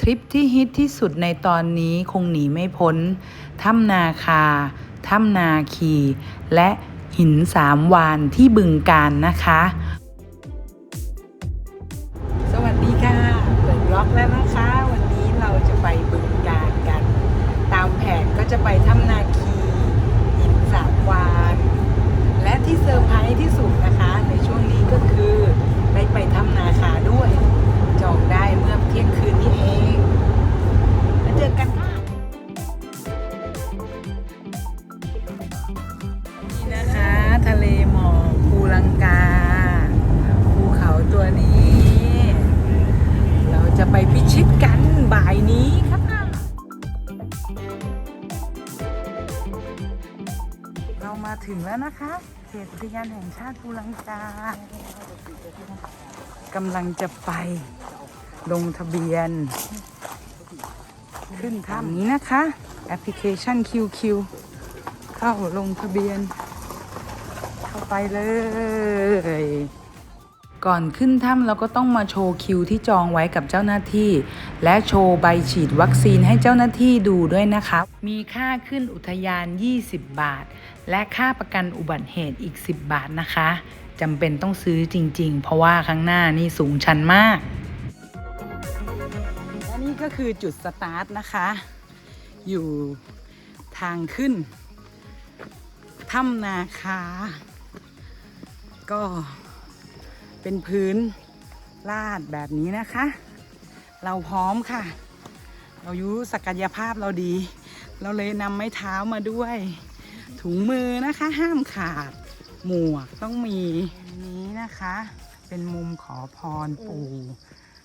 ทริปที่ฮิตที่สุดในตอนนี้คงหนีไม่พ้น ถ้ำนาคา ถ้ำนาคี และหินสามวานที่บึงการนะคะ มาถึงแล้วนะคะเขตอุทยานแห่งชาติภูลังกากำลังจะไปลงทะเบียน ขึ้นถ้ำนี้นะคะ แอปพลิเคชัน QQ เข้าลงทะเบียน เข้าไปเลย ก่อนขึ้นถ้ำเราก็ต้องมาโชว์คิวที่จองไว้กับเจ้าหน้าที่ และโชว์ใบฉีดวัคซีนให้เจ้าหน้าที่ดูด้วยนะคะ มีค่าขึ้นอุทยาน 20 บาท และค่าประกันอุบัติเหตุอีก 10 บาทนะคะจำเป็นต้องซื้อจริง ๆ เพราะว่าข้างหน้านี่สูงชันมากและนี่ก็คือจุดสตาร์ทนะคะ อยู่ทางขึ้นถ้ำนาคา ก็เป็นพื้นลาดแบบนี้นะคะ เราพร้อมค่ะ เรารู้ศักยภาพเราดี เราเลยนำไม้เท้ามาด้วย ถุงมือนะคะ ห้ามขาด หมวกต้องมีนี้นะคะ เป็นมุมขอพรปู่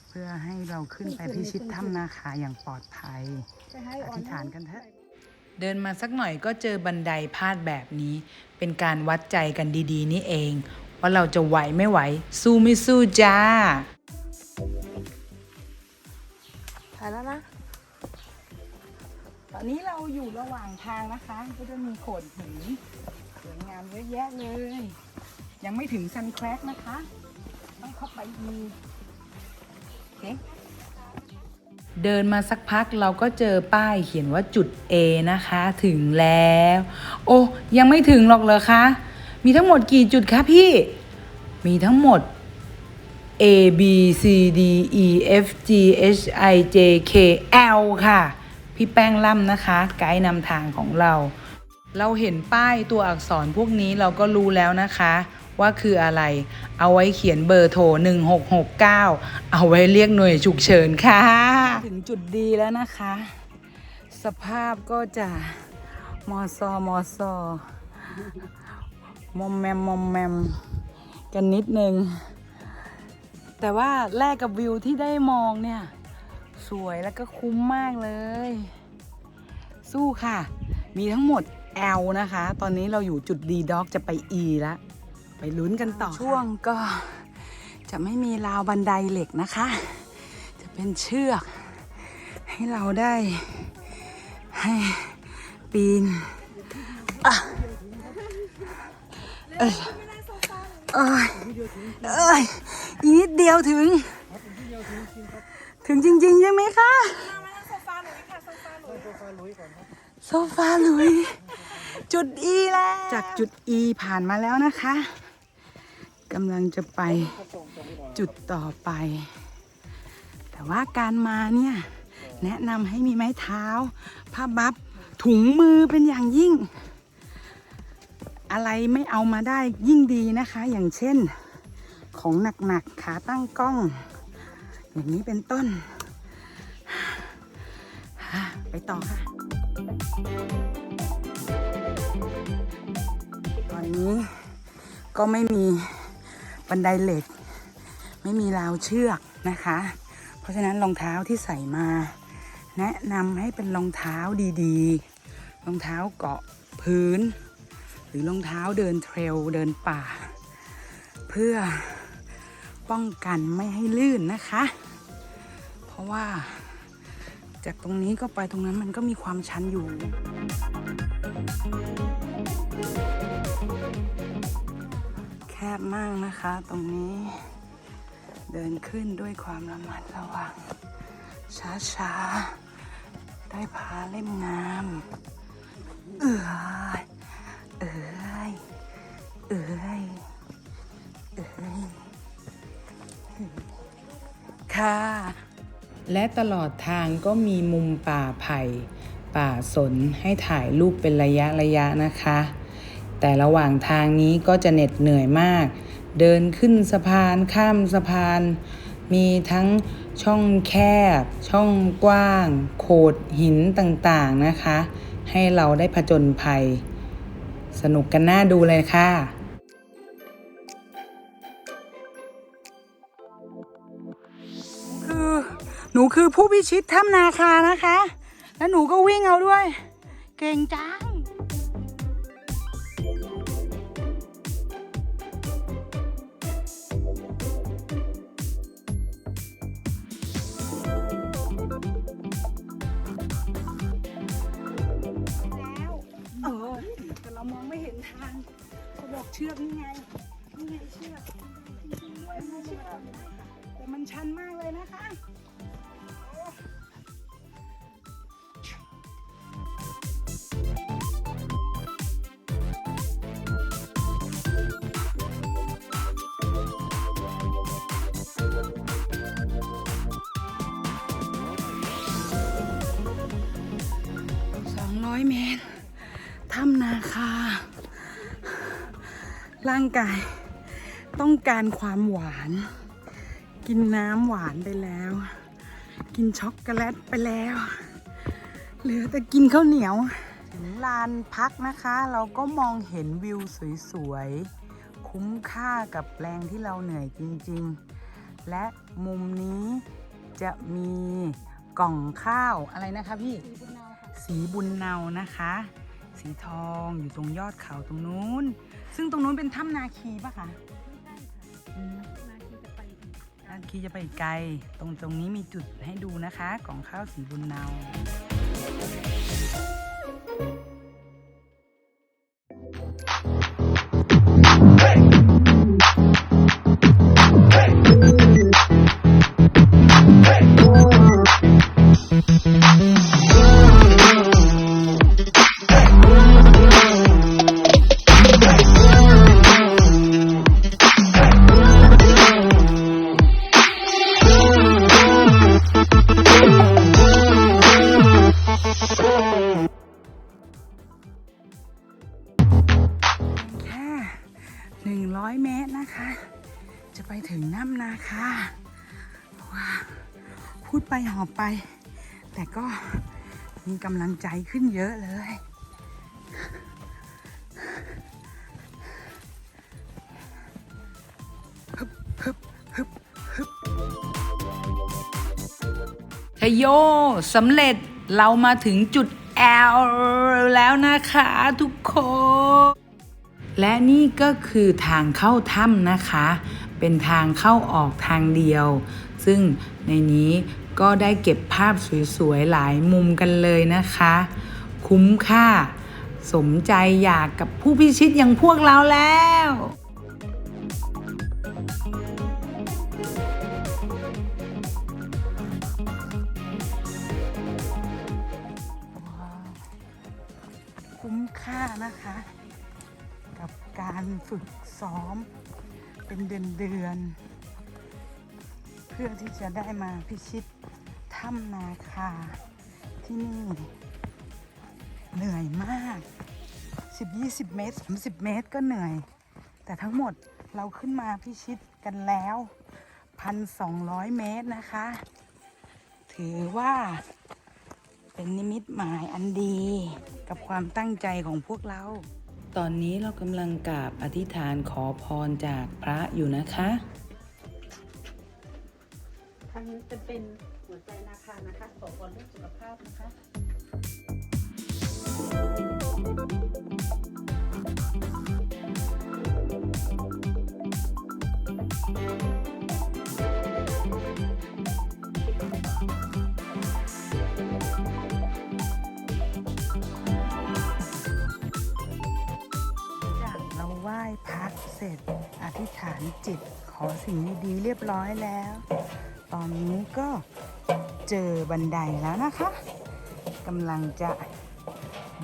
เพื่อให้เราขึ้นไปพิชิตถ้ำนาคาอย่างปลอดภัยอธิษฐานกันเถอะเดินมาสักหน่อยก็เจอบันไดพาดแบบนี้ เป็นการวัดใจกันดีๆ นี่เอง ว่าเราจะไหวไม่ไหว สู้ไม่สู้จ้าถ่ายแล้วนะ อนนี้เราอยู่ระหว่างทางนะคะ ก็จะมีโขดหินสวยงามเยอะแยะเลย ยังไม่ถึงซันแครกนะคะ ต้องเข้าไปอีกโอเคเดินมาสักพักเราก็เจอป้ายเขียนว่าจุด A นะคะ ถึงแล้ว โอ้ยังไม่ถึงหรอกเหรอคะ มีทั้งหมดกี่จุดคะพี่ มีทั้งหมด A B C D E F G H I J K L ค่ะ พี่แป้งล่ำนะคะ ไกด์นำทางของเรา เราเห็นป้ายตัวอักษรพวกนี้เราก็รู้แล้วนะคะ ว่าคืออะไร เอาไว้เขียนเบอร์โทร 1669 เอาไว้เรียกหน่วยฉุกเฉินค่ะ ถึงจุดดีแล้วนะคะ สภาพก็จะมอซอมอซอมอมแมมมอมแมมกันนิดนึง แต่ว่าแลกกับวิวที่ได้มองเนี่ย สวยแล้วก็คุ้มมากเลย สู้ค่ะ มีทั้งหมด L นะคะ ตอนนี้เราอยู่จุด D Dog จะไป E แล้วไปลุ้นกันต่อช่วงก็จะไม่มีราวบันไดเหล็กนะคะ จะเป็นเชือก ให้เราได้ ให้ปีนอะเอ้ยเอ้ยเอ้ยอีกนิดเดียวถึง ถึงจริงๆใช่ไหมคะโซฟาหลุยจุด E แล้ว จากจุด E ผ่านมาแล้วนะคะกำลังจะไปจุดต่อไป แต่ว่าการมาเนี่ย แนะนำให้มีไม้เท้าผ้าบัฟถุงมือเป็นอย่างยิ่ง อะไรไม่เอามาได้ยิ่งดีนะคะ อย่างเช่น ของหนักๆขาตั้งกล้อง อย่างนี้เป็นต้น ไปต่อค่ะ ตอนนี้ก็ไม่มีบันไดเหล็ก ไม่มีราวเชือกนะคะ เพราะฉะนั้นรองเท้าที่ใส่มา แนะนำให้เป็นรองเท้าดีๆ รองเท้าเกาะพื้น หรือรองเท้าเดินเทรลเดินป่า เพื่อป้องกันไม่ให้ลื่นนะคะะว่า จากตรงนี้ก็ไปตรงนั้นมันก็มีความชันอยู่แคบมากนะคะตรงนี้ เดินขึ้นด้วยความระมัดระวัง ช้าช้าๆได้พาเล่มงาม เอ้ยเอ้ยเอ้ยเอ้ยค่ะ และตลอดทางก็มีมุมป่าไผ่ ป่าสนให้ถ่ายรูปเป็นระยะระยะนะคะ แต่ระหว่างทางนี้ก็จะเหน็ดเหนื่อยมาก เดินขึ้นสะพานข้ามสะพาน มีทั้งช่องแคบ ช่องกว้าง โขดหินต่างๆนะคะ ให้เราได้ผจญภัย สนุกกันน่าดูเลยค่ะ หนูคือผู้พิชิตถ้ำนาคานะคะ แล้วหนูก็วิ่งเอาด้วย เก่งจังแล้วเออแต่เรามองไม่เห็นทางเขาบอกเชือกนี่ไงนี่ไงเชือกจริงๆด้วยนะเชือกแต่มันชันมากเลยนะคะา ร่างกาย ต้องการความหวาน กินน้ำหวานไปแล้ว กินช็อกโกแลตไปแล้ว เหลือแต่กินข้าวเหนียว ถึงลานพักนะคะ เราก็มองเห็นวิวสวยๆ คุ้มค่ากับแรงที่เราเหนื่อยจริงๆ และมุมนี้จะมีกล่องข้าวอะไรนะคะพี่ สีบุญเนานะคะ สีทองอยู่ตรงยอดเขาตรงนู้น ซึ่งตรงนู้นเป็นถ้ำนาคีปะคะอืมนาคีจะไปอีกไกล ตรงตรงนี้มีจุดให้ดูนะคะกล่องข้าวสีบุญเนา 100 เมตรนะคะ จะไปถึงน้ำนาคาพูดไปหอบไป แต่ก็มีกำลังใจขึ้นเยอะเลย ฮึโยสำเร็จเรามาถึงจุดแอลแล้วนะคะทุกคน และนี่ก็คือทางเข้าถ้ำนะคะ เป็นทางเข้าออกทางเดียว ซึ่งในนี้ก็ได้เก็บภาพสวยๆหลายมุมกันเลยนะคะ คุ้มค่า สมใจอยากกับผู้พิชิตอย่างพวกเราแล้วคุ้มค่านะคะ การฝึกซ้อมเป็นเดือนเดือนๆเพื่อที่จะได้มาพิชิตถ้ำนาคาที่นี่ เหนื่อยมาก 10-20 เมตร 30 เมตรก็เหนื่อย แต่ทั้งหมดเราขึ้นมาพิชิตกันแล้ว 1,200 เมตรนะคะ ถือว่าเป็นนิมิตหมายอันดีกับความตั้งใจของพวกเรา ตอนนี้เรากำลังกราบอธิษฐานขอพรจากพระอยู่นะคะครั้งนี้จะเป็นหัวใจนาคานะคะขอพรเรื่องสุขภาพนะคะ ระเสร็จ อธิษฐานจิตขอสิ่งดีๆเรียบร้อยแล้ว ตอนนี้ก็เจอบันไดแล้วนะคะกำลังจะ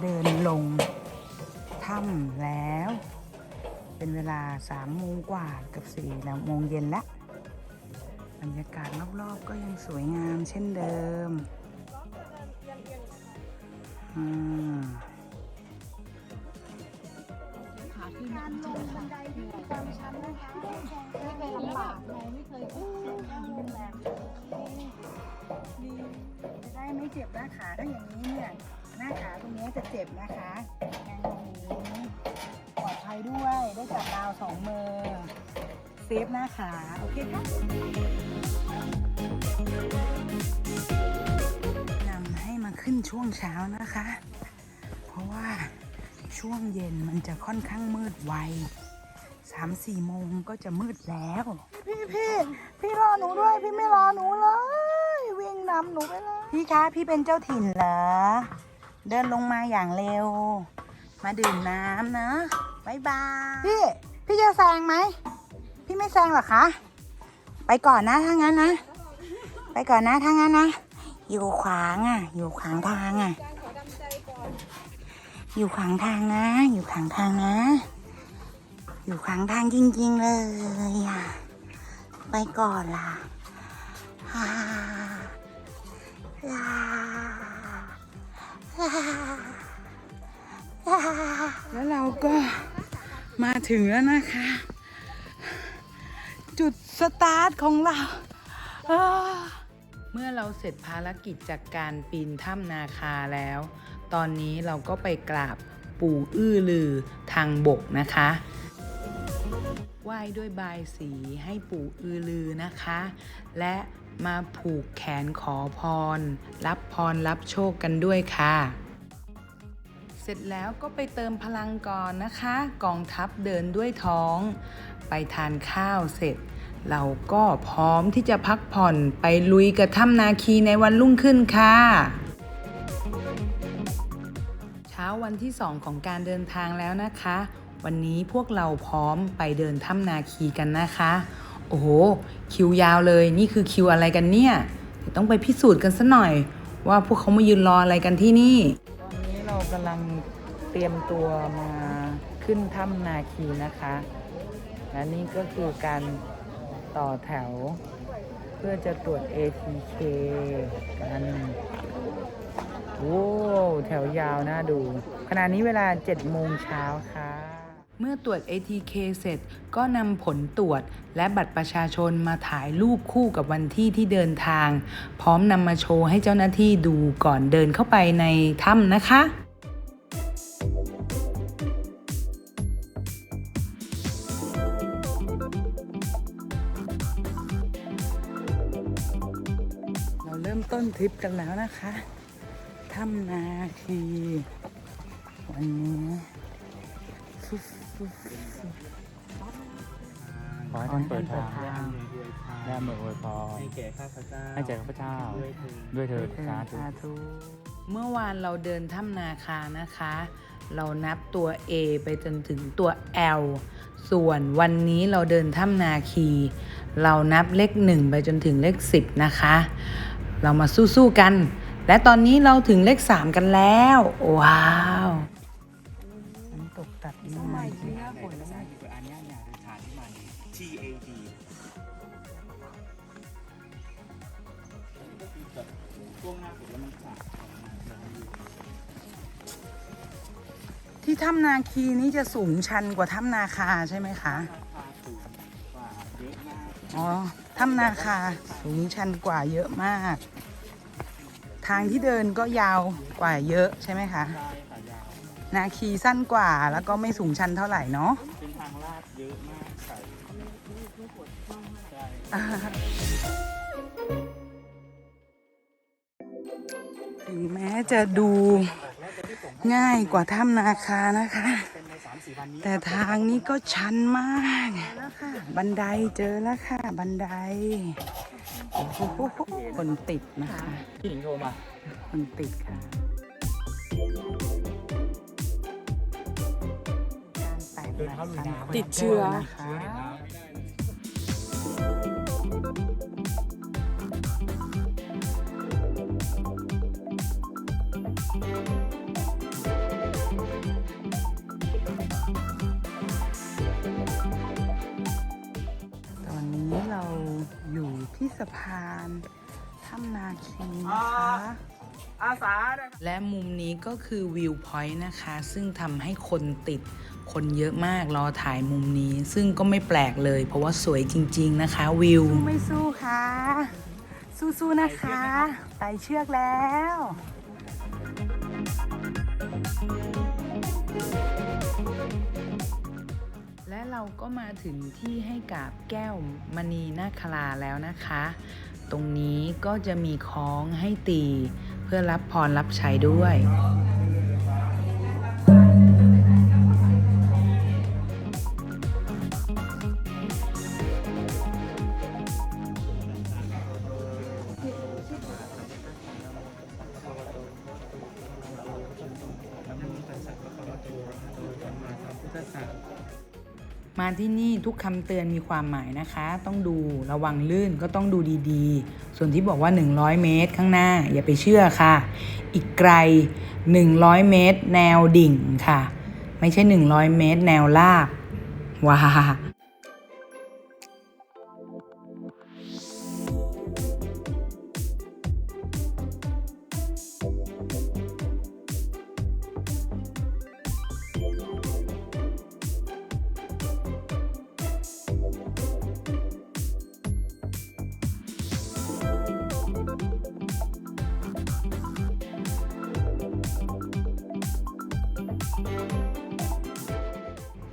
เดินลงถ้ำแล้ว เป็นเวลาสามโมงกว่ากับสี่แล้วโมงเย็นแล้วบรรยากาศรอบๆก็ยังสวยงามเช่นเดิมอืมามชันนะคะไม่เคยลำบากเลยไม่เคยขึ้นข้างโรงแรมจะได้ไม่เจ็บหน้าขาถ้าอย่างนี้เนี่ยหน้าขาตรงนี้จะเจ็บนะคะแรงตรงนี้ปลอดภัยด้วยได้จับดาวสองมือเซฟหน้าขาโอเคค่ะนำให้มาขึ้นช่วงเช้านะคะ เพราะว่าช่วงเย็นมันจะค่อนข้างมืดไวามสี่โมงก็จะมืดแล้ว พี่พี่พี่รอหนูด้วย พี่ไม่รอหนูเลย วิ่งนำหนูไปเลย พี่คะพี่เป็นเจ้าถิ่นเหรอ เดินลงมาอย่างเร็ว มาดื่มน้ำนะบายบาย พี่ พี่จะแซงไหม พี่ไม่แซงหรอคะ ไปก่อนนะถ้างั้นนะ ไปก่อนนะถ้างั้นนะ อยู่ขวางอะ อยู่ขวางทางอะ อยู่ขวางทางนะ อยู่ขวางทางนะ อยู่ขวางทางจริง ๆ เลยอะไปก่อนล่ะฮ่าลาลาลาแล้วเราก็มาถึงแล้วนะคะ จุดสตาร์ทของเราอ่าเมื่อเราเสร็จภารกิจจากการปีนถ้ำนาคาแล้ว ตอนนี้เราก็ไปกราบปู่อื้อลือทางบกนะคะ ไหว้ด้วยบายสีให้ปู่อือลือนะคะ และมาผูกแขนขอพร รับพรรับโชคกันด้วยค่ะ เสร็จแล้วก็ไปเติมพลังก่อนนะคะ กองทัพเดินด้วยท้อง ไปทานข้าวเสร็จ เราก็พร้อมที่จะพักผ่อนไปลุยกระถ้ำนาคีในวันรุ่งขึ้นค่ะเช้าวันที่ 2 ของการเดินทางแล้วนะคะ วันนี้พวกเราพร้อมไปเดินถ้ำนาคีกันนะคะ โอ้โห คิวยาวเลย นี่คือคิวอะไรกันเนี่ยเดี๋ยวต้องไปพิสูจน์กันสัหน่อย ว่าพวกเขามายืนรออะไรกันที่นี่ ตอนนี้เรากำลังเตรียมตัวมาขึ้นถ้ำนาคีนะคะ และนี่ก็คือการต่อแถว เพื่อจะตรวจ ATK กันโอ้แถวยาวน่าดู ขณะนี้เวลา7โมงเช้าค่ะ เมื่อตรวจ ATK เสร็จก็นำผลตรวจและบัตรประชาชนมาถ่ายรูปคู่กับวันที่ที่เดินทาง พร้อมนำมาโชว์ให้เจ้าหน้าที่ดูก่อนเดินเข้าไปในถ้ำนะคะเราเริ่มต้นทริปกันแล้วนะคะ ถ้ำนาคี วันนี้ฟุ๊ ขอให้ท่านเปิดทางขอให้ท่เปิดทางและอนวยอวยพรให้แก่ข้าพเจ้าให้แก่ข้าพเจ้า ด้วยเถิดด้วยเถิดสาธุสาธุ เมื่อวานเราเดินถ้ำนาคานะคะ เรานับตัว A ไปจนถึงตัว L ส่วนวันนี้เราเดินถ้ำนาคี เรานับเลขหนึ่งไปจนถึงเลขสิบนะคะ เรามาสู้ๆกัน และตอนนี้เราถึงเลขสามกันแล้ว ว้าว ถ้ำนาคีนี้จะสูงชันกว่าถ้ำนาคาใช่ไหมคะ อ๋อ ถ้ำนาคาสูงชันกว่าเยอะมาก ทางที่เดินก็ยาวกว่าเยอะใช่ไหมคะ นาคีสั้นกว่าแล้วก็ไม่สูงชันเท่าไหร่เนาะ เป็นทางลาดเยอะมากใส่ถึงแม้จะดู ง่ายกว่าถ้ำนาคานะคะเป็นในสามสี่วันนี้แต่ทางนี้ก็ชันมาก บันไดเจอแล้วค่ะ บันไดโอ้โหคนติดนะคะพี่หญิงโทรมาคนติดค่ะการแตกแบบสันติดเชื้อนะคะ สะพานถ้ำนาคีนะคะอาสาและมุมนี้ก็คือวิวพอยต์นะคะ ซึ่งทำให้คนติดคนเยอะมากรอถ่ายมุมนี้ ซึ่งก็ไม่แปลกเลย เพราะว่าสวยจริง ๆ นะคะ วิว ไม่สู้ค่ะ สู้ๆนะคะไต่เชือกแล้ว เราก็มาถึงที่ให้กราบแก้วมณีนาคราแล้วนะคะ ตรงนี้ก็จะมีคล้องให้ตี เพื่อรับพรรับใช้ด้วย ที่นี่ทุกคำเตือนมีความหมายนะคะ ต้องดูระวังลื่นก็ต้องดูดีๆ ส่วนที่บอกว่า 100 เมตรข้างหน้าอย่าไปเชื่อค่ะ อีกไกล 100 เมตร แนวดิ่งค่ะ ไม่ใช่ 100 เมตร แนวลาบว้า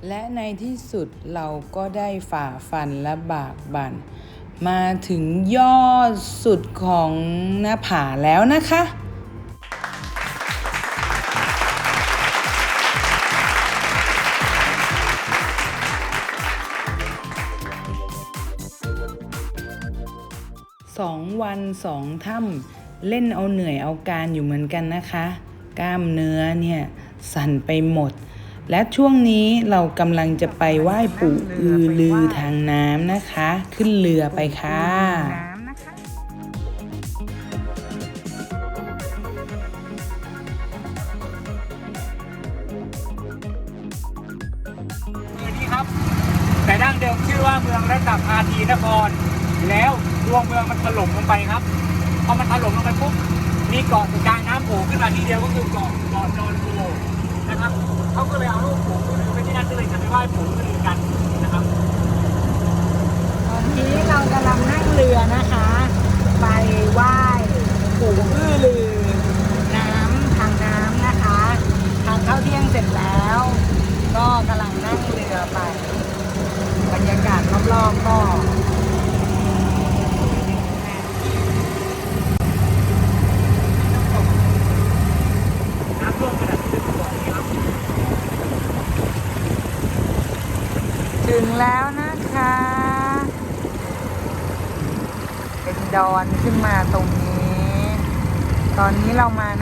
และในที่สุดเราก็ได้ฝ่าฟันและบากบั่น มาถึงยอดสุดของหน้าผาแล้วนะคะสองวันสองถ้ำเล่นเอาเหนื่อยเอาการอยู่เหมือนกันนะคะ กล้ามเนื้อเนี่ยสั่นไปหมด และช่วงนี้เรากำลังจะไปไหว้ปู่อือลือทางน้ำนะคะ ขึ้นเรือไปค่ะเมืองนี้ครับแต่ดั้งเดิมชื่อว่าเมืองระดับอาทีนคร แล้วดวงเมืองมันถล่มลงไปครับ พอมันถล่มลงไปปุ๊บมีเกาะกลางน้ำโผล่ขึ้นมาทีเดียวก็คือเกาะเกาะนอนโก นะครับเขาก็เลยเอาลูกปู่ขึ้นไปที่นั่นก็เลยจะไปไหว้ปู่ขึ้นกันนะครับตอนนี้เรากำลังนั่งเรือนะคะ ไปไหว้ปู่อื้อลือน้ำทางน้ำนะคะทานข้าวเที่ยงเสร็จแล้ว ก็กำลังนั่งเรือไป บรรยากาศรอบๆก็ น้ำท่วมขนาดที่เป็นบ่อนี้ครับ ถึงแล้วนะคะ เป็นดอนขึ้นมาตรงนี้ ตอ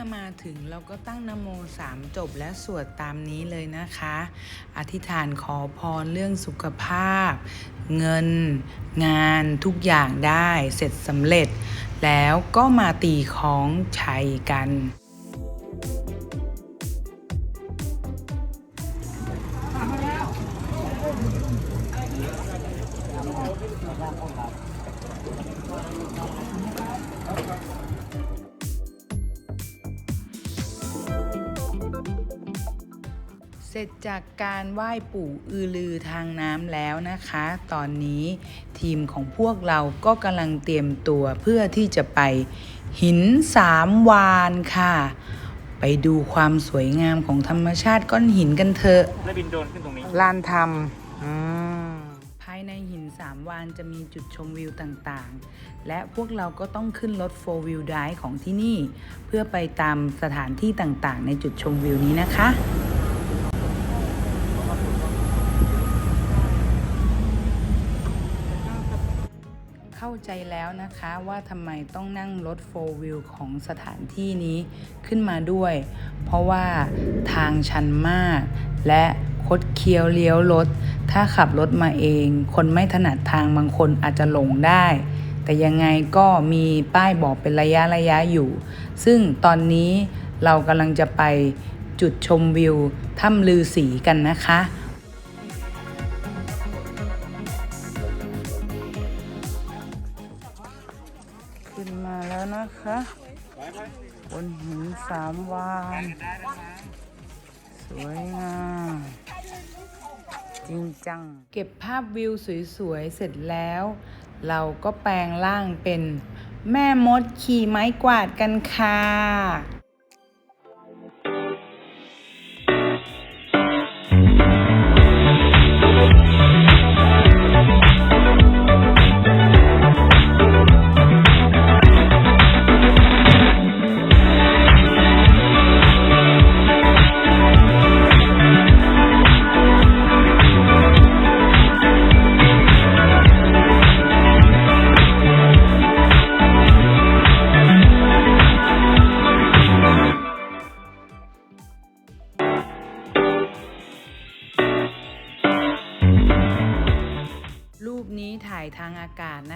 อมาถึงเราก็ตั้งนโมสามจบและสวดตามนี้เลยนะคะ อธิษฐานขอพรเรื่องสุขภาพ เงิน งานทุกอย่างได้เสร็จสำเร็จ แล้วก็มาตีของชัยกัน จจากการไหว้ปู่อือลือทางน้ำแล้วนะคะ ตอนนี้ทีมของพวกเราก็กำลังเตรียมตัวเพื่อที่จะไปหินสามวานค่ะ ไปดูความสวยงามของธรรมชาติก้อนหินกันเถอะแล้วบินโดรนขึ้นตรงนี้ ลานธรรมภายในหินสามวานจะมีจุดชมวิวต่างๆ และพวกเราก็ต้องขึ้นรถ 4 wheel drive ของที่นี่ เพื่อไปตามสถานที่ต่างๆ ในจุดชมวิวนี้นะคะาใจแล้วนะคะว่าทำไมต้องนั่งรถ4 wheel ของสถานที่นี้ขึ้นมาด้วย เพราะว่าทางชันมาก และคดเคี้ยวเลี้ยวรถ ถ้าขับรถมาเอง คนไม่ถนัดทางบางคนอาจจะหลงได้ แต่ยังไงก็มีป้ายบอกเป็นระยะระยะอยู่ ซึ่งตอนนี้เรากำลังจะไปจุดชมวิวถ้ำลือสีกันนะคะ คะบนหินสามวานสวยงามจริงจัง เก็บภาพวิวสวยๆ เสร็จแล้ว เราก็แปลงร่างเป็นแม่มดขี่ไม้กวาดกันค่ะ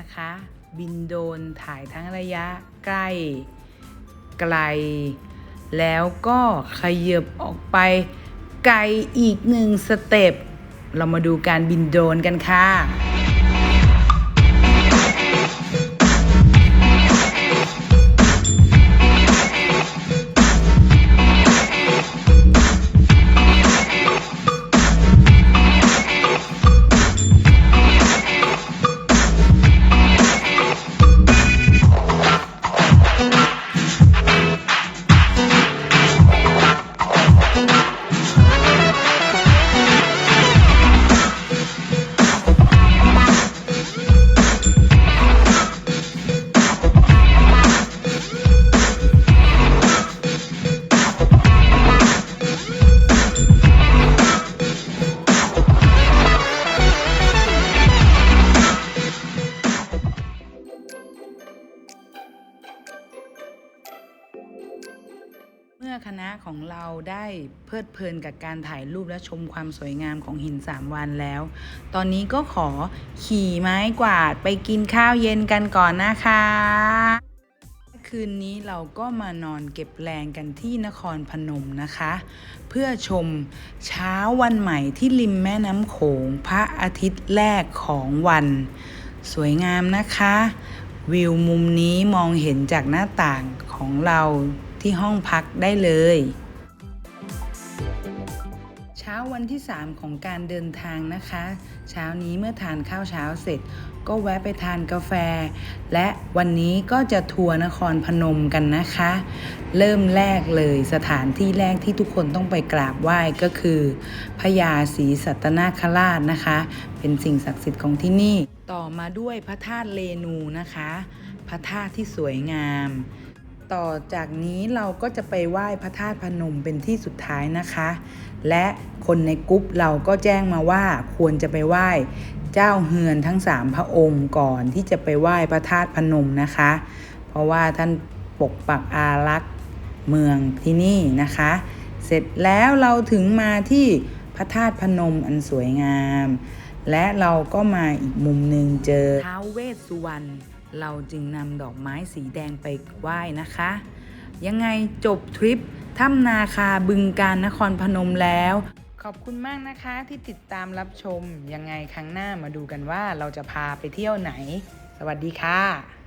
นะคะ บินโดนถ่ายทั้งระยะใกล้ไกล แล้วก็ขยับออกไปไกลอีกหนึ่งสเต็ป เรามาดูการบินโดนกันค่ะ ได้เพลิดเพลินกับการถ่ายรูปและชมความสวยงามของหินสามวันแล้ว ตอนนี้ก็ขอขี่ไม้กวาดไปกินข้าวเย็นกันก่อนนะคะ คืนนี้เราก็มานอนเก็บแรงกันที่นครพนมนะคะ เพื่อชมเช้าวันใหม่ที่ริมแม่น้ำโขงพระอาทิตย์แรกของวัน สวยงามนะคะ วิวมุมนี้มองเห็นจากหน้าต่างของเราที่ห้องพักได้เลย วันที่ 3 ของการเดินทางนะคะ เช้านี้เมื่อทานข้าวเช้าเสร็จ ก็แวะไปทานกาแฟ และวันนี้ก็จะทัวร์นครพนมกันนะคะ เริ่มแรกเลยสถานที่แรกที่ทุกคนต้องไปกราบไหว้ก็คือพญาศรีสัตนาคราชนะคะ เป็นสิ่งศักดิ์สิทธิ์ของที่นี่ ต่อมาด้วยพระธาตุเลนูนะคะ พระธาตุที่สวยงาม ต่อจากนี้เราก็จะไปไหว้พระธาตุพนมเป็นที่สุดท้ายนะคะ และคนในกรุ๊ปเราก็แจ้งมาว่าควรจะไปไหว้เจ้าเฮือนทั้งสามพระองค์ก่อนที่จะไปไหว้พระธาตุพนมนะคะ เพราะว่าท่านปกปักอารักษ์เมืองที่นี่นะคะ เสร็จแล้วเราถึงมาที่พระธาตุพนมอันสวยงาม และเราก็มาอีกมุมหนึ่งเจอท้าวเวสสุวรรณ เราจึงนำดอกไม้สีแดงไปไหว้นะคะ ยังไงจบทริปถ้ำนาคาบึงการนครพนมแล้ว ขอบคุณมากนะคะที่ติดตามรับชม ยังไงครั้งหน้ามาดูกันว่าเราจะพาไปเที่ยวไหน สวัสดีค่ะ